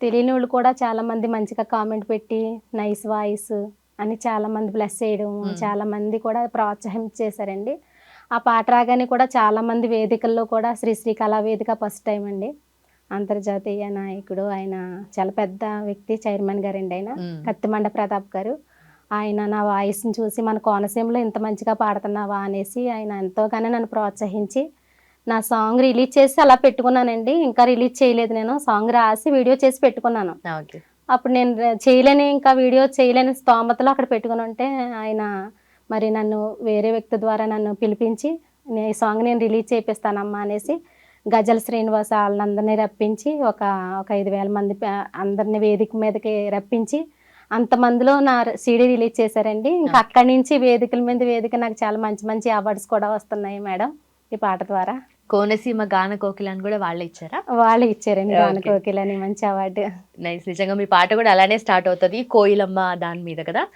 తెలియని వాళ్ళు కూడా చాలా మంది మంచిగా కామెంట్ పెట్టి నైస్ వాయిస్ అని చాలా మంది బ్లెస్ చేయడం మ్మ్. చాలా మంది కూడా ప్రోత్సాహం చేశారండి ఆ పాట రాగానే కూడా చాలా మంది వేదికల్లో కూడా శ్రీ శ్రీ కళా వేదిక ఫస్ట్ టైం అండి అంతర్జాతీయ నాయకుడు ఆయన చాలా పెద్ద వ్యక్తి చైర్మన్ గారండి ఆయన ఉమ్. కత్తిమండ ప్రతాప్ గారు ఆయన నా వాయిస్ని చూసి మన కోనసీమలో ఇంత మంచిగా పాడుతున్నావా అనేసి ఆయన ఎంతోగానో నన్ను ప్రోత్సహించి నా సాంగ్ రిలీజ్ చేసి అలా పెట్టుకున్నానండి. ఇంకా రిలీజ్ చేయలేదు నేను. సాంగ్ రాసి వీడియో చేసి పెట్టుకున్నాను. అప్పుడు నేను చేయలేని ఇంకా వీడియో చేయలేని స్తోమతలో అక్కడ పెట్టుకుని ఉంటే ఆయన మరి నన్ను వేరే వ్యక్తి ద్వారా నన్ను పిలిపించి "నే- ఈ సాంగ్ నేను రిలీజ్ చేపిస్తానమ్మా అనేసి గజల్ శ్రీనివాస్ వాళ్ళందరినీ రప్పించి ఒక ఒక ఐదు వేల మంది అందరిని వేదిక మీదకి రప్పించి అంతమందిలో నా సీడీ రిలీజ్ చేశారండి. ఇంకా అక్కడి నుంచి వేదికల మీద వేదిక నాకు చాలా మంచి మంచి అవార్డ్స్ కూడా వస్తున్నాయి మేడం ఈ పాట ద్వారా. కోనసీమ గాన కోకిలని కూడా వాళ్ళే ఇచ్చారా? వాళ్ళు ఇచ్చారండి. గాన కోకిలని మంచి అవార్డు. నైస్ నిజంగా మీ పాట కూడా అలానే స్టార్ట్ అవుతుంది. కోయిలమ్మ దాని మీద కదా?